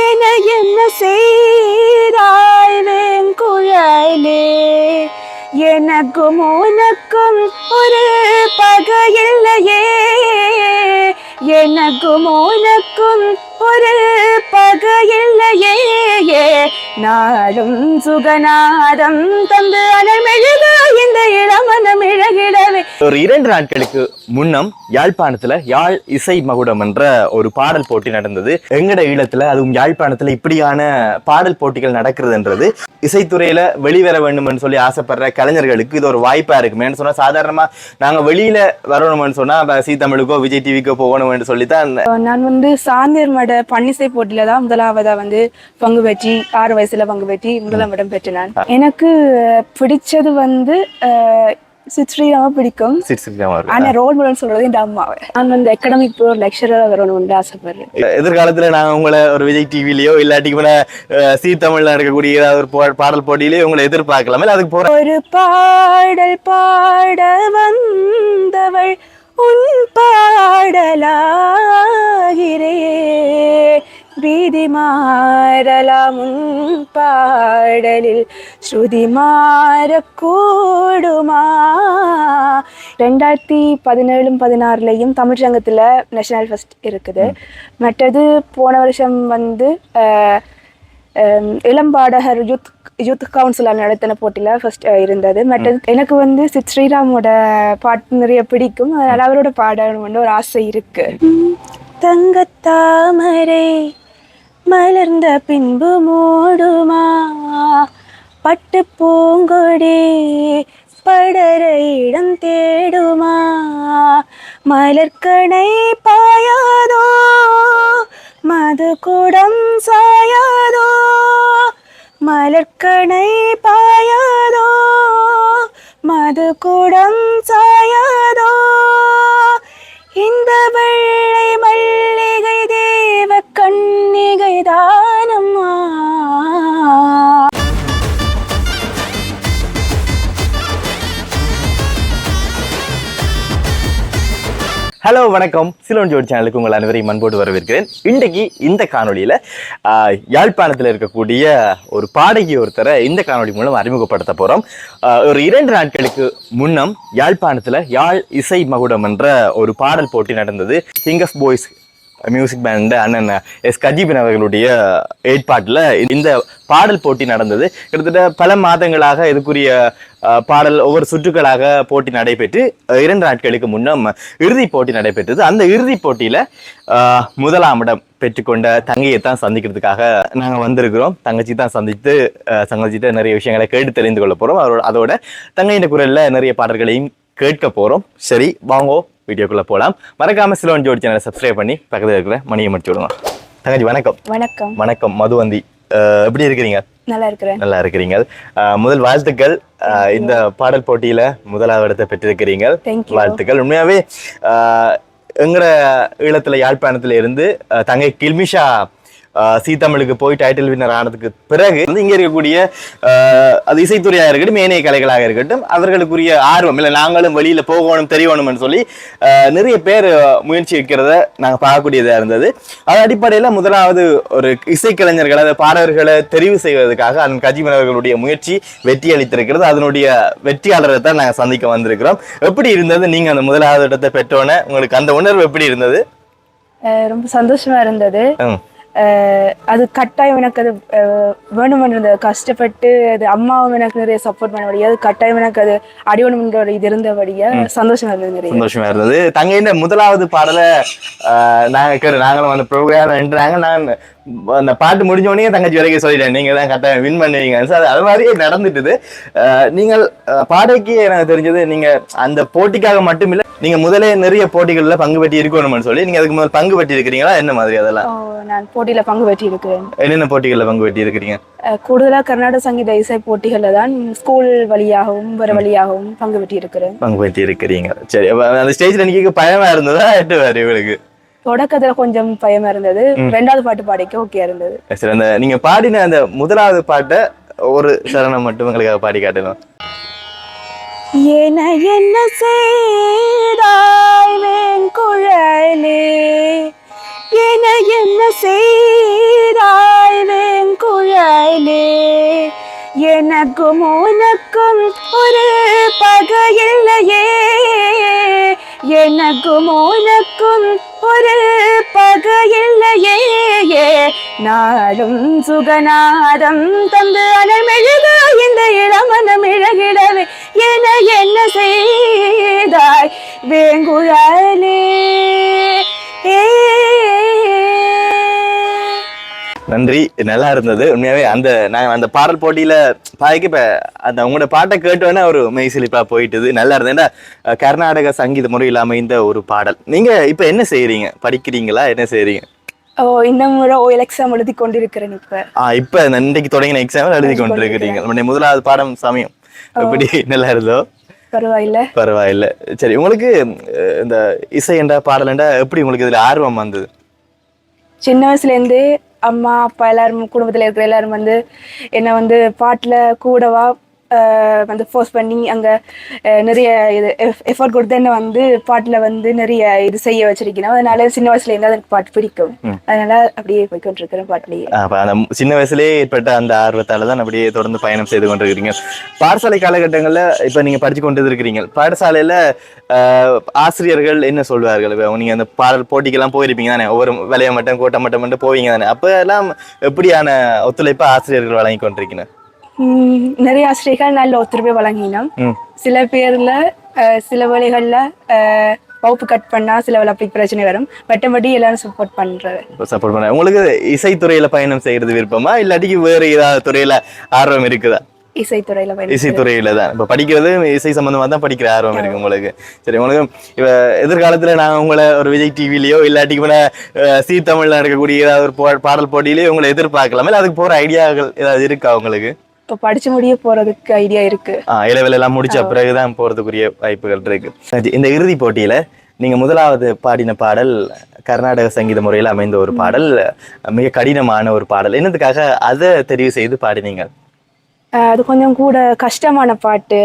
என என்ன செய்தாய் வேங்குழலே எனக்கும் உனக்கும் ஒரு பகையில்லையே எனக்கும் உனக்கும் ஒரு பகையில்லையே நாளும் சுகநாதம் தந்து அனல் மெழுக இந்த இளமனம் இழகிடவே. ஒரு இரண்டு நாட்களுக்கு முன்னம் யாழ்ப்பாணத்துல யாழ் இசை மகுடம் என்ற ஒரு பாடல் போட்டி நடந்தது. எங்கட ஈழத்துல அதுவும் யாழ்ப்பாணத்துல இப்படியான பாடல் போட்டிகள் நடக்கிறதுன்றது. இசைத்துறையில வெளிவர வேண்டும்னு சொல்லி ஆசைப்படுற கலைஞர்களுக்கு இது ஒரு வாய்ப்பா இருக்குமேன்னு சொன்னா சாதாரணமா நாங்க வெளியில வரணும்னு சொன்னா சீ தமிழுக்கோ விஜய் டிவிக்கோ போகணும்னு சொல்லி தான் நான் வந்து சாந்தியர் மட பன்னிசை போட்டியில தான் முதலாவதா வந்து பங்கு பெற்றி ஆறு வயசுல பங்கு பெற்றி முதலாம் இடம் பெற்றேன் நான் எனக்கு பிடிச்சது வந்து சித்ஸ்ரீராம பிடிக்கும். ஆனா ரோல் மாடல் சொல்றது இந்த அம்மாவை. நான் வந்து அகாடமிக் ப்ரோ லெக்சரரா வரணும்னு ஆசைப்படுறேன். எதிர்காலத்துல நாங்க உங்களை ஒரு விஜய் டிவிலயோ இல்லாட்டி கூட சீ தமிழ்ல நடக்கக்கூடிய ஏதாவது ஒரு பாடல் போட்டியிலயோ உங்களை எதிர்பார்க்கலாம். இல்ல அதுக்கு போற ஒரு பாடல் பாட வந்தவள் உன் பாடலாகிறே. மாறலாம் உன் பாடலில் ஸ்ருதி மாறக்கூடுமா ரெண்டாயிரத்தி பதினேழும் பதினாறுலையும் தமிழ் சங்கத்தில் நேஷனல் ஃபெஸ்ட் இருக்குது மற்றது போன வருஷம் வந்து இளம்பாடகர் யூத் யூத் கவுன்சிலால் நடத்தின போட்டியில் ஃபர்ஸ்ட் இருந்தது மற்றது எனக்கு வந்து சித் ஸ்ரீராமோட பாட்டு நிறைய பிடிக்கும் அதனால அவரோட பாடணும்னு ஒரு ஆசை இருக்கு தங்கத்தாமரை மலர்ந்த பின்பு மூடுமா? பட்டு பூங்கொடி படர இடம் தேடுமா? மலர்கனை பாயாதோ? மது குடம் சாயாதோ? மலர்கனை பாயாதோ? மது குடம் சா ஹலோ வணக்கம். சிலோன் ஜோடி சேனலுக்கு உங்கள் அனைவரையும் மண்போடு வரவேற்கிறேன். இன்றைக்கு இந்த காணொலியில் யாழ்ப்பாணத்தில் இருக்கக்கூடிய ஒரு பாடகி ஒருத்தரை இந்த காணொளி மூலம் அறிமுகப்படுத்த போகிறோம் ஒரு இரண்டு நாட்களுக்கு முன்னம் யாழ்ப்பாணத்தில் யாழ் இசை மகுடம் என்ற ஒரு பாடல் போட்டி நடந்தது. King of boys music band அண்ணன் எஸ். கஜீபின் அவர்களுடைய ஏற்பாட்டில் இந்த பாடல் போட்டி நடந்தது. கிட்டத்தட்ட பல மாதங்களாக இதுக்குரிய பாடல் ஒவ்வொரு சுற்றுகளாக போட்டி நடைபெற்று இரண்டு நாட்களுக்கு முன்னம் இறுதிப் போட்டி நடைபெற்றது. அந்த இறுதிப் போட்டியில் முதலாம் இடம் பெற்றுக்கொண்ட தங்கையை தான் சந்திக்கிறதுக்காக நாங்கள் வந்திருக்கிறோம். தங்கச்சி தான் சந்தித்து அஹ், தங்கச்சிட்ட நிறைய விஷயங்களை கேட்டு தெரிந்து கொள்ள போகிறோம் அவரோட அதோட தங்கையின் குரலில் நிறைய பாடல்களையும் கேட்க போகிறோம் சரி வாங்கோ. வீடியோக்குள்ள போலாம். மறக்காம சிலோன் ஜோடி சேனலை சப்ஸ்கிரைப் பண்ணி பக்கத்துல இருக்கிற மணியை முடிச்சு விடுங்க. தங்கச்சி வணக்கம். வணக்கம். வணக்கம். மதுவந்தி. எப்படி இருக்கிறீங்க? நல்லா இருக்கிறேன். நல்லா இருக்கிறீங்க. முதல் வாழ்த்துக்கள். இந்த பாடல் போட்டியில முதலாவது இடத்தை பெற்றிருக்கிறீங்க. வாழ்த்துக்கள். உண்மையாவே அஹ், எங்கட ஈழத்துல யாழ்ப்பாணத்துல இருந்து தங்கை கில்மிஷா சீ தமிழுக்கு போய் டைட்டில் வின்னர் ஆனதுக்கு பிறகு வந்து இங்க இருக்கக்கூடிய அது இசைத்துறையாக இருக்கட்டும் ஏனைய கலைகளாக இருக்கட்டும் அவர்களுக்குரிய ஆர்வம் இல்லை நாங்களும் வெளியில போகணும் தெரியணும்னு சொல்லி நிறைய பேர் முயற்சி வைக்கிறத நாங்க பார்க்கக்கூடியதா இருந்தது. அதன் அடிப்படையில முதலாவது ஒரு இசைக்கலைஞர்கள் அதாவது பாடகர்களை தெரிவு செய்வதற்காக அதன் கஜிமன் அவர்களுடைய முயற்சி வெற்றி அளித்திருக்கிறது. அதனுடைய வெற்றியாளரை தான் நாங்க சந்திக்க வந்திருக்கிறோம். எப்படி இருந்தது? நீங்க அந்த முதலாவது இடத்தை பெற்றோன்னே உங்களுக்கு அந்த உணர்வு எப்படி இருந்தது? ரொம்ப சந்தோஷமா இருந்தது. அது கட்டாயம் எனக்கு அது அஹ் வேணுமென்று இருந்தது. கஷ்டப்பட்டு அது அம்மாவும் எனக்கு நிறைய சப்போர்ட் பண்ணபடியா அது கட்டாயம் எனக்கு அது அடிவணுமென்ற ஒரு இது இருந்தபடியா சந்தோஷமா இருந்தது நிறைய. சந்தோஷமா இருந்தது. தங்கையின் முதலாவது பாடலை ஆஹ், நாங்க கேட்டு நாங்களும் அந்த ப்ரோக்ராம் என்றாங்க நான் அந்த பாட்டு முடிஞ்ச உடனே தங்கச்சி வரைக்கும் சொல்லிட்டேன். நீங்க தான் கரெக்டாக வின் பண்ணுவீங்க So, அது அது மாதிரியே நடந்துட்டுது. நீங்கள் ஆஹ், பாடகி எனக்கு தெரிஞ்சது நீங்க அந்த போட்டிக்காக மட்டும் இல்ல நீங்க முதலே நிறைய போட்டிகள்ல பங்கு பெற்றி இருக்கணும்னு சொல்லி நீங்க அதுக்கு முதல் பங்கு பெற்றி இருக்கிறீங்களா என்ன மாதிரி அதெல்லாம்? நான் போட்டியில பங்கு பெற்றி இருக்கிறேன் என்னென்ன போட்டிகள்ல பங்கு பெற்றி இருக்கிறீங்க கூடுதலா கர்நாடக சங்கீத இசை போட்டிகள்ல தான் ஸ்கூல் வழியாகவும் வேற வழியாகவும் பங்கு பெற்றி இருக்கிறேன் பங்கு பெற்றி இருக்கிறீங்க சரி அந்த ஸ்டேஜ்ல நிக்க பயமா இருந்ததா? எட்டு வேறு இவளுக்கு? தொடக்கத்துல கொஞ்சம் பயமா இருந்தது. ரெண்டாவது பாட்டு பாடிக்க ஓகே இருந்தது. சரி அந்த நீங்க பாடின அந்த முதலாவது பாட்டை ஒரு சரணம் மட்டும் எங்களுக்காக பாடி காட்டணும். என என்ன செய்தாய் வேங்குழலே என என்ன செய்தாய் வேங்குழலே எனக்கும் உனக்கும் ஒரு பகையில்லையே எனக்கும் உனக்கும் ஒரு பகையில்லையே. நாடும் சுகநாதம் தந்து அனமெழுக இந்த இளமனம் இழகிடவே. என என்ன செய்தாய்? வேங்குழலே. ஏ நன்றி. நல்லா இருந்தது. உண்மையாவே அந்த நாங்க அந்த பாடல் போட்டியில பாய்க்கு இப்ப அந்த உங்களோட பாட்டை கேட்டோன்னே ஒரு மெய்சிலிப்பா போயிட்டுது. நல்லா இருந்தது. ஏன்னா கர்நாடக சங்கீத முறையில் அமைந்த ஒரு பாடல். நீங்க இப்ப என்ன செய்றீங்க? படிக்கிறீங்களா? என்ன செய்றீங்க? ஓ இந்த முறை எக்ஸாம் எழுதி கொண்டிருக்கிறேன் இப்ப. ஆ இப்ப இன்றைக்கு தொடங்கின எக்ஸாம் எழுதி கொண்டிருக்கிறீங்க. உங்களுடைய முதலாவது பாடம் சமயம். எப்படி நல்லா இருந்தோ பரவாயில்ல. பரவாயில்ல. சரி உங்களுக்கு இந்த இசை என்ற பாடல் என்ற எப்படி உங்களுக்கு இதுல ஆர்வம் வந்தது? சின்ன வயசுல இருந்தே அம்மா அப்பா எல்லாரும் குடும்பத்தில் இருக்கிற எல்லாரும் வந்து என்னை வந்து பாட்டில் கூடவா வந்து ஃபோர்ஸ் பண்ணி அங்க நிறைய இது எஃபர்ட் கொடுத்து என்ன வந்து பாட்டுல வந்து நிறைய இது செய்ய வச்சிருக்கணும் அதனால சின்ன வயசுல இருந்து எனக்கு பாட்டு பிடிக்கும். அதனால அப்படியே போய்க்கொண்டு இருக்கிறேன் பாட்டுலயே அந்த சின்ன வயசுலயே ஏற்பட்ட அந்த ஆர்வத்தால தான் அப்படியே தொடர்ந்து பயணம் செய்து கொண்டிருக்கிறீங்க. பாடசாலை காலகட்டங்கள்ல இப்ப நீங்க படிச்சு கொண்டு இருக்கிறீங்க பாடசாலையில ஆஹ், ஆசிரியர்கள் என்ன சொல்வார்கள்? இப்ப நீங்க அந்த பாடல் போட்டிக்கெல்லாம் போயிருப்பீங்க தானே? ஒவ்வொரு விளைய மட்டும் கோட்டை மட்டும் மட்டும் போவீங்க தானே? அப்ப எல்லாம் எப்படியான ஒத்துழைப்பை ஆசிரியர்கள் வழங்கி கொண்டிருக்கீங்க உம், நிறைய ஆசிரியர்கள் நல்ல ஒத்துழைப்பை வழங்கினோம். சில பேர்ல சில வழிகள்ல ஆஹ், வகுப்பு கட் பண்ணா சில வேலை அப்படி பிரச்சனை வரும். மற்றபடி எல்லாரும் சப்போர்ட் பண்றது. சப்போர்ட் பண்ண. உங்களுக்கு இசைத்துறையில பயணம் செய்யறது விருப்பமா? இல்லாட்டிக்கு வேற ஏதாவது துறையில ஆர்வம் இருக்குதா? இசைத்துறையில இசைத்துறையில தான். இப்ப படிக்கிறது இசை சம்பந்தமா தான் படிக்கிற ஆர்வம் இருக்கு உங்களுக்கு. சரி உங்களுக்கு இப்ப எதிர்காலத்துல நான் உங்களை ஒரு விஜய் டிவிலயோ இல்லாட்டி கூட சி தமிழ்ல இருக்கக்கூடிய ஏதாவது ஒரு பாடல் போட்டியிலயோ உங்களை எதிர்பார்க்கலாம். இல்ல அதுக்கு போற ஐடியாக்கள் ஏதாவது இருக்கா உங்களுக்கு? இப்போ படிச்சு முடிய போறதுக்கு ஐடியா இருக்கு. ஆஹ் இளவேல எல்லாம் முடிச்ச பிறகுதான் போறதுக்குரிய வாய்ப்புகள் இருக்கு. இந்த இறுதி போட்டியில நீங்க முதலாவது பாடின பாடல் கர்நாடக சங்கீத முறையில் அமைந்த ஒரு பாடல் மிக கடினமான ஒரு பாடல். என்னதுக்காக அதை தெரிவு செய்து பாடினீங்க? அது கொஞ்சம் கூட கஷ்டமான பாட்டு.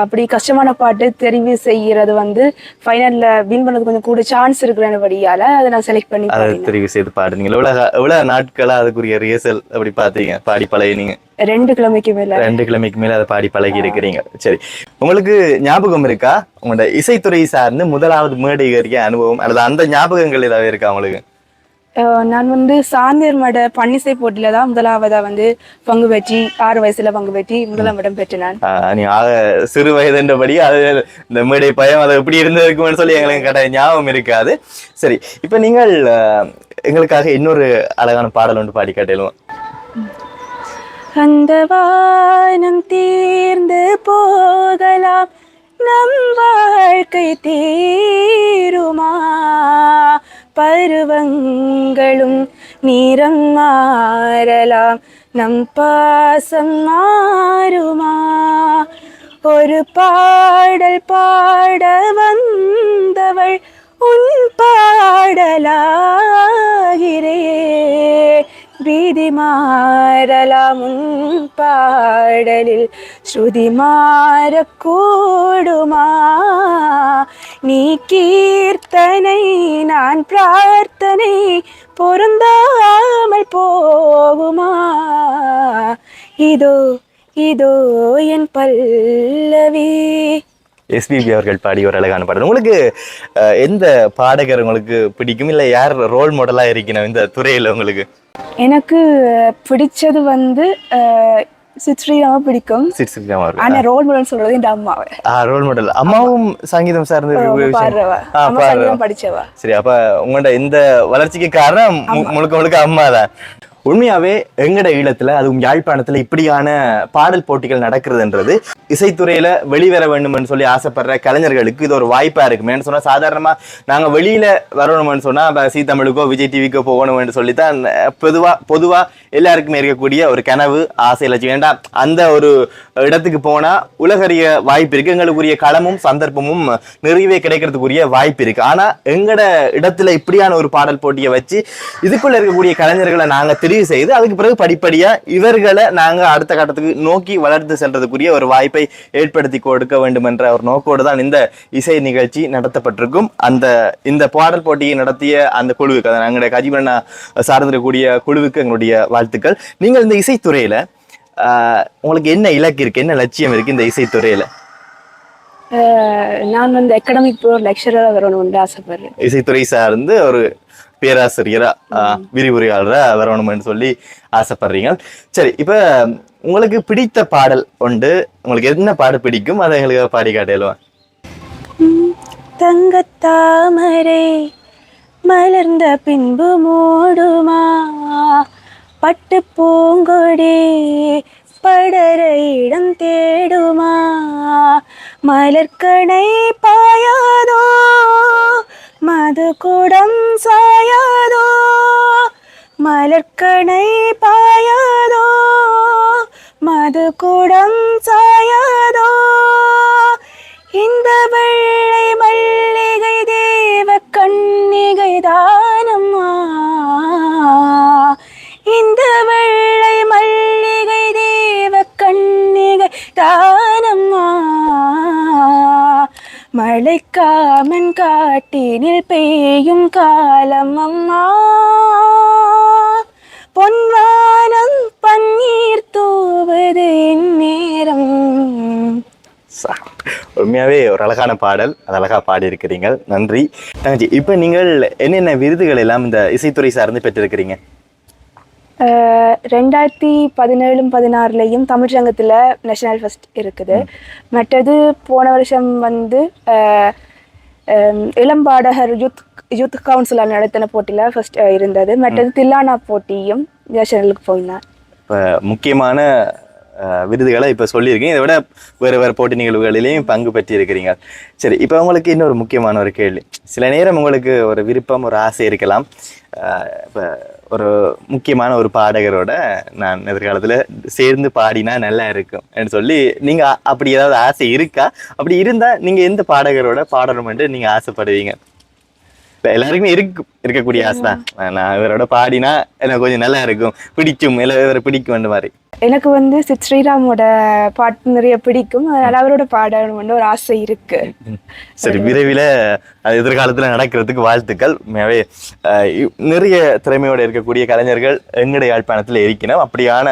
அப்படி கஷ்டமான பாட்டு தெரிவு செய்யறது வந்து ஃபைனல்ல வின் பண்ணது கொஞ்சம் கூட சான்ஸ் இருக்கிறபடியால அதை நான் செலக்ட் பண்ணி அதை. தெரிவு செய்து பாடுனீங்க. எவ்வளவு எவ்வளவு நாட்களா அதுக்குரிய ரிஹர்சல் அப்படி பாத்தீங்க பாடி பழகினீங்க ரெண்டு கிழமைக்கு மேல. ரெண்டு கிழமைக்கு மேல அதை பாடி பழகி இருக்கிறீங்க. சரி. உங்களுக்கு ஞாபகம் இருக்கா? உங்களோட இசைத்துறை சார்ந்து முதலாவது மேடை ஏறிய அனுபவம் அல்லது அந்த ஞாபகங்கள் ஏதாவது இருக்கா உங்களுக்கு? நான் வந்து சாந்தியர் மட பன்னிசை போட்டியில தான் முதலாவதா வந்து பங்கு பெற்றி ஆறு வயசுல பங்கு பெற்றி முதலாம் இடம் பெற்றேன் நான் ஆஹ் நீ ஆக சிறு வயதுன்றபடி அது இந்த மேடை பயம் அது எப்படி இருந்திருக்கும்னு சொல்லி எங்களுக்கு கடை ஞாபகம் இருக்காது. சரி இப்ப நீங்கள் எங்களுக்காக இன்னொரு அழகான பாடல் ஒன்று பாடி காட்டிடுவோம் அந்த வானம் தீர்ந்து போகலாம் நம் வாழ்க்கை தீருமா? பருவங்களும் நிறம் மாறலாம். நம் பாசம் மாறுமா? ஒரு பாடல் பாட வந்தவள் உன் பாடலாகிறே. வீதி மாறலாம் உன் பாடலில் ஸ்ருதி மாறக்கூடுமா? நீ கீர்த்தனை நான் பிரார்த்தனை பொருந்தாமல் போகுமா? இதோ இதோ என் பல்லவி எஸ்பிபி அவர்கள் பாடிய ஒரு அழகான பாடல். உங்களுக்கு எந்த பாடகர் உங்களுக்கு பிடிக்கும்? இல்ல யார் ரோல் மாடலா இருக்கணும் இந்த துறையில உங்களுக்கு? எனக்கு பிடிச்சது வந்து சித்ஸ்ரீராம பிடிக்கும். அவர்கள். ஆனா ரோல் மாடல் சொல்றது இந்த அம்மாவை. ஆ ரோல் மாடல் அம்மாவும் சங்கீதம் சார்ந்து. பாடுறவ. பாடுறவ. படிச்சவ. சரி அப்ப உங்களோட இந்த வளர்ச்சிக்கு காரணம் முழுக்க முழுக்க அம்மா தான் உண்மையாவே எங்கட ஈழத்துல அதுவும் யாழ்ப்பாணத்துல இப்படியான பாடல் போட்டிகள் நடக்கிறதுன்றது இசைத்துறையில வெளிவர வேண்டும்னு சொல்லி ஆசைப்படுற கலைஞர்களுக்கு இது ஒரு வாய்ப்பா இருக்கும். சொன்னால் சொன்னா சாதாரணமா நாங்க வெளியில வரணும்னு சொன்னா சி தமிழுக்கோ விஜய் டிவிக்கோ போகணும்னு சொல்லி தான் பொதுவா பொதுவா எல்லாருக்குமே இருக்கக்கூடிய ஒரு கனவு ஆசை லட்சியம் வேண்டாம் அந்த ஒரு இடத்துக்கு போனா உலகறிய வாய்ப்பு இருக்கு. எங்களுக்குரிய களமும் சந்தர்ப்பமும் நிறையவே கிடைக்கிறதுக்குரிய வாய்ப்பு இருக்கு. ஆனா எங்கட இடத்துல இப்படியான ஒரு பாடல் போட்டியை வச்சு இதுக்குள்ள இருக்கக்கூடிய கலைஞர்களை நாங்க தெரிவு செய்து அதுக்கு பிறகு படிப்படியா இவர்களை நாங்க அடுத்த கட்டத்துக்கு நோக்கி வளர்த்து செல்றதுக்குரிய ஒரு வாய்ப்பை ஏற்படுத்தி கொடுக்க வேண்டும் என்ற ஒரு நோக்கோடு தான் இந்த இசை நிகழ்ச்சி நடத்தப்பட்டிருக்கும். அந்த இந்த பாடல் போட்டியை நடத்திய அந்த குழுவுக்கு அதை எங்களுடைய கஜிபண்ணா சார்ந்திருக்கக்கூடிய குழுவுக்கு எங்களுடைய வாழ்த்துக்கள். நீங்கள் இந்த இசைத்துறையில உங்களுக்கு என்ன இலக்கு இருக்கு? என்ன லட்சியம் இருக்கு இந்த இசைத்துறையில? நான் வந்து அகாடமிக் ஒரு லெக்சரராக வரணும்னு ஆசைப்படுறேன். இசைத்துறை சார்ந்து ஒரு பேராசிரியரா விரிவுரையாளரா வரணும்னு சொல்லி ஆசைப்படுறீங்க. சரி இப்ப உங்களுக்கு பிடித்த பாடல் உண்டு. உங்களுக்கு என்ன பாடல் பிடிக்கும்? அதை எங்களுக்கு பாடி காட்டலுவா தங்கத்தாமரை மலர்ந்த பின்பு மூடுமா? பட்டு பூங்கொடி படர இடம் தேடுமா? மலர்கணை பாயாதோ? மது குடம் சாயாதோ? மலர்கணை பாயாதோ? மது குடம் சாயாதோ? இந்த வெள்ளை பெய்யும் காலம் அம்மா. பொன்வானம் பன்னீர் தூவது நேரம். சா, உண்மையாவே ஒரு அழகான பாடல். அது அழகா பாடி இருக்கிறீங்க நன்றி. தங்கச்சி இப்ப நீங்கள் என்னென்ன விருதுகள் எல்லாம் இந்த இசைத்துறை சார்ந்து பெற்றிருக்கிறீங்க? ரெண்டாயிரத்தி பதினேழும் பதினாறுலையும் தமிழ் சங்கத்தில் நேஷனல் ஃபெஸ்ட் இருக்குது. மற்றது போன வருஷம் வந்து இளம்பாடகர் யூத் யூத் கவுன்சிலால் நடத்தின போட்டியில் ஃபர்ஸ்ட் இருந்தது. மற்றது தில்லானா போட்டியும் நேஷனலுக்கு போயிருந்தேன் இப்ப முக்கியமான அஹ், விருதுகளை இப்ப சொல்லியிருக்கீங்க. இதை விட வேறு வேறு போட்டி நிகழ்வுகளிலையும் பங்கு பெற்றி இருக்கிறீங்க சரி இப்ப உங்களுக்கு இன்னொரு முக்கியமான ஒரு கேள்வி. சில நேரம் உங்களுக்கு ஒரு விருப்பம் ஒரு ஆசை இருக்கலாம். இப்ப ஒரு முக்கியமான ஒரு பாடகரோட நான் எதிர்காலத்தில் சேர்ந்து பாடினா நல்லா இருக்கும் என்று சொல்லி நீங்கள் அப்படி ஏதாவது ஆசை இருக்கா? அப்படி இருந்தால் நீங்கள் எந்த பாடகரோட பாடணும்னு நீங்கள் ஆசைப்படுவீங்க? எல்லாருக்குமே இருக்கு இருக்கக்கூடிய ஆசை தான். நான் இவரோட பாடினா எனக்கு கொஞ்சம் நல்லா இருக்கும். பிடிக்கும். இல்லை இவரை பிடிக்கும் அந்த மாதிரி. எனக்கு வந்து சித் ஸ்ரீராமோட பாட்டு நிறைய பிடிக்கும். அதனால அவரோட பாடணும்னு ஒரு ஆசை இருக்கு. சரி விரைவில் எதிர்காலத்தில் நடக்கிறதுக்கு வாழ்த்துக்கள். உண்மையாவே நிறைய திறமையோட இருக்கக்கூடிய கலைஞர்கள் எங்களுடைய யாழ்ப்பாணத்தில் இருக்கணும் அப்படியான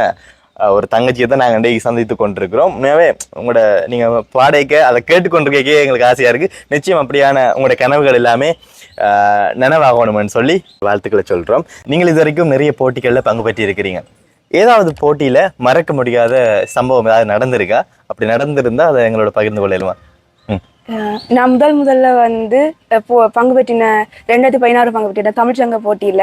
ஒரு தங்கச்சியை தான் நாங்கள் இன்றைக்கு சந்தித்து கொண்டிருக்கிறோம். உண்மையாவே உங்களோட நீங்கள் பாடைக்க அதை கேட்டுக்கொண்டிருக்கே எங்களுக்கு ஆசையாக இருக்குது நிச்சயம் அப்படியான உங்களோட கனவுகள் எல்லாமே நனவாகணும்னு சொல்லி வாழ்த்துக்களை சொல்கிறோம் நீங்கள் இது வரைக்கும் நிறைய போட்டிகளில் பங்கு பெற்றி இருக்கிறீங்க ஏதாவது போட்டியில் மறக்க முடியாத சம்பவம் ஏதாவது நடந்திருக்கா? அப்படி நடந்திருந்தா அதை எங்களோட பகிர்ந்து கொள்ளலுமா? நான் முதல் முதல்ல வந்து அஹ் போ பங்கு பெற்றின ரெண்டாயிரத்தி பதினாறு பங்கு பெற்றின தமிழ்ச்சங்க போட்டியில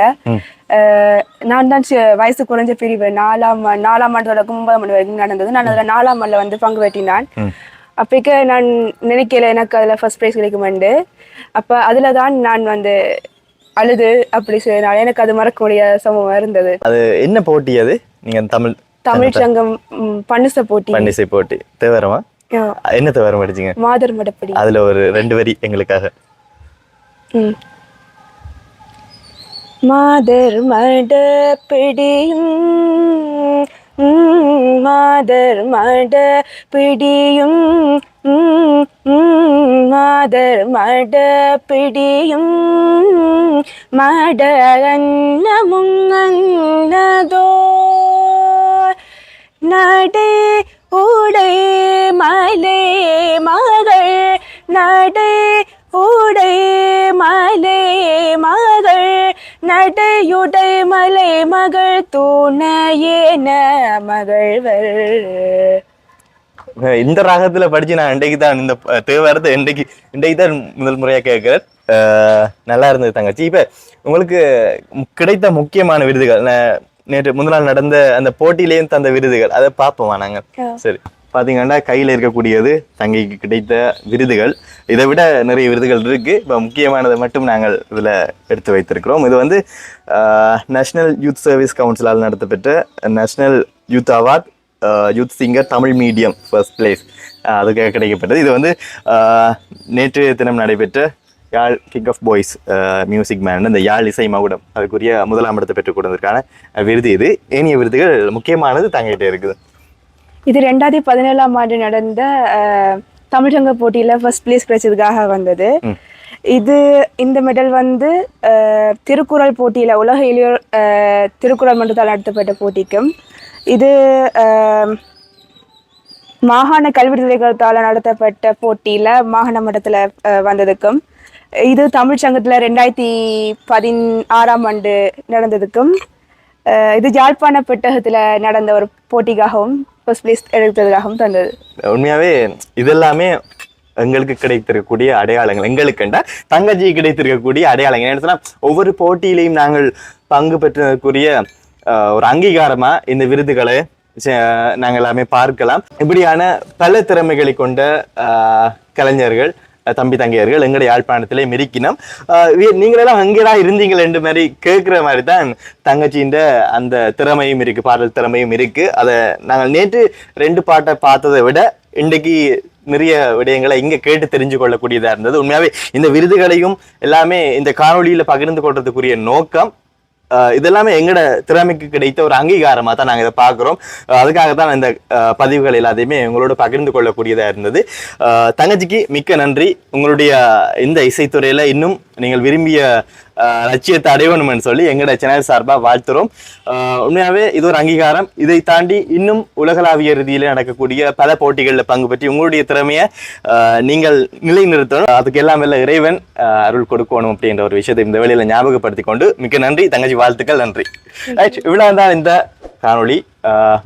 நான் தான் வயசு குறைஞ்ச பிரிவு. நாலாம் நாலாம் ஆண்டு வரைக்கும் ஒன்பதாம் ஆண்டு வரைக்கும் நடந்தது. நான் அதில் நாலாம் ஆண்டுல வந்து பங்கு பெற்றினான். அப்போக்க நான் நினைக்கல எனக்கு அதில் ஃபர்ஸ்ட் ப்ரைஸ் கிடைக்குமெண்டு அப்போ அதில் தான் நான் வந்து அழுது அப்படி செய்யறதுனால எனக்கு அது மறக்க முடியாத சம்பவம் இருந்தது. அது என்ன போட்டி அது? நீங்க தமிழ் தமிழ் சங்கம் பன்னிச போட்டி. பண்டிசை போட்டி. தேவரமா? என்ன தேவரம் படிச்சீங்க? மாதர் மடப்படி. அதுல ஒரு ரெண்டு வரி எங்களுக்காக. மாதர் மடப்பிடியும் ம், மாதர் மடப்பிடியும் ம், ம், மாதர் மடப்பிடியும் மட அன்னமுங்கன்னதோ நடை உடை மலை மகள் நடை உடை மலை மகள் நடையுடை மலை மகள் துணையேன மகள்வர். இந்த ராகத்துல படிச்சு நான் இன்றைக்கு தான் இந்த தேவாரத்தை இன்றைக்கு இன்றைக்கு தான் முதல் முறையா கேட்கிறேன். நல்லா இருந்தது தங்கச்சி. இப்ப உங்களுக்கு கிடைத்த முக்கியமான விருதுகள் நேற்று முதல் நாள் நடந்த அந்த போட்டியிலேயும் தந்த விருதுகள் அதை பார்ப்போமா நாங்க. சரி. பார்த்தீங்கன்னா கையில் இருக்கக்கூடியது தங்கைக்கு கிடைத்த விருதுகள். இதை விட நிறைய விருதுகள் இருக்குது இப்போ முக்கியமானதை மட்டும் நாங்கள் இதில் எடுத்து வைத்திருக்கிறோம். இது வந்து நேஷ்னல் யூத் சர்வீஸ் கவுன்சிலால் நடத்தப்பெற்ற national youth award youth singer Tamil medium first place அதுக்காக கிடைக்கப்பட்டது. இது வந்து நேற்று நேற்றைய தினம் நடைபெற்ற Yarl king of boys music man இந்த யாழ் இசை மகுடம். அதுக்குரிய முதலாம் இடத்தை பெற்றுக் கொடுத்ததற்கான விருது இது. ஏனைய விருதுகள் முக்கியமானது தங்கிட்டே இருக்குது. இது ரெண்டாயிரத்தி பதினேழாம் ஆண்டு நடந்த அஹ், தமிழ்ச்சங்க போட்டியில ஃபர்ஸ்ட் பிளேஸ் கிடைச்சதுக்காக வந்தது. இது இந்த மெடல் வந்து திருக்குறள் போட்டியில உலக இளையோர் திருக்குறள் மன்றத்தால் நடத்தப்பட்ட போட்டிக்கும் இது மாகாண கல்வி நிலையத்தால் நடத்தப்பட்ட போட்டியில் மாகாண மட்டத்தில் வந்ததுக்கும் இது தமிழ் சங்கத்தில் ரெண்டாயிரத்தி பதினாறாம் ஆண்டு நடந்ததுக்கும் இது யாழ்ப்பாண பெட்டகத்தில் நடந்த ஒரு போட்டிக்காகவும் ஃபர்ஸ்ட் பிளேஸ் எடுத்ததுக்காகவும் தந்தது. உண்மையாவே இதெல்லாமே எங்களுக்கு கிடைத்திருக்கக்கூடிய அடையாளங்கள். எங்களுக்குண்டா தங்கச்சி கிடைத்திருக்கக்கூடிய அடையாளங்கள். என்ன ஒவ்வொரு போட்டியிலையும் நாங்கள் பங்கு பெற்றதற்குரிய ஒரு அங்கீகாரமா இந்த விருதுகளை நாங்கள் எல்லாமே பார்க்கலாம். இப்படியான பல திறமைகளை கொண்ட ஆஹ், கலைஞர்கள் தம்பி தங்கையர்கள் எங்களுடைய யாழ்ப்பாணத்திலே மிரிக்கினோம். நீங்களெல்லாம் அங்கேதான் இருந்தீங்கள் என்று மாதிரி கேட்குற மாதிரி தான் தங்கச்சின்ற அந்த திறமையும் இருக்கு பாடல் திறமையும் இருக்கு. அதை நாங்கள் நேற்று ரெண்டு பாட்டை பார்த்ததை விட இன்றைக்கு நிறைய விடயங்களை இங்கே கேட்டு தெரிஞ்சு கொள்ளக்கூடியதாக இருந்தது. உண்மையாகவே இந்த விருதுகளையும் எல்லாமே இந்த காணொலியில் பகிர்ந்து கொள்றதுக்குரிய நோக்கம் இதெல்லாமே எங்களோட திறமைக்கு கிடைத்த ஒரு அங்கீகாரமாக தான் நாங்கள் இதை பார்க்கிறோம். அதுக்காக தான் இந்த ஆஹ் பதிவுகள் எல்லாத்தையுமே உங்களோட பகிர்ந்து கொள்ளக்கூடியதா இருந்தது. தங்கச்சிக்கு மிக்க நன்றி. உங்களுடைய இந்த இசைத்துறையில இன்னும் நீங்கள் விரும்பிய லட்சியத்தை அடையணும்னு சொல்லி எங்களோட சேனல் சார்பாக வாழ்த்துறோம். உண்மையாகவே உண்மையாவே இது ஒரு அங்கீகாரம். இதை தாண்டி இன்னும் உலகளாவிய ரீதியில் நடக்கக்கூடிய பல போட்டிகளில் பங்கு பற்றி உங்களுடைய திறமையை நீங்கள் நிலைநிறுத்தணும். அதுக்கு எல்லாம் இறைவன் அருள் கொடுக்கணும் அப்படின்ற ஒரு விஷயத்தை இந்த வேலையில் ஞாபகப்படுத்தி கொண்டு மிக்க நன்றி. தங்கச்சி வாழ்த்துக்கள் நன்றி. இவ்வளோ தான் இந்த காணொளி.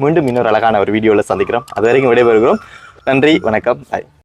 மீண்டும் இன்னொரு அழகான ஒரு வீடியோவில் சந்திக்கிறோம். அது வரைக்கும் விடைபெறுகிறோம். நன்றி வணக்கம். பாய்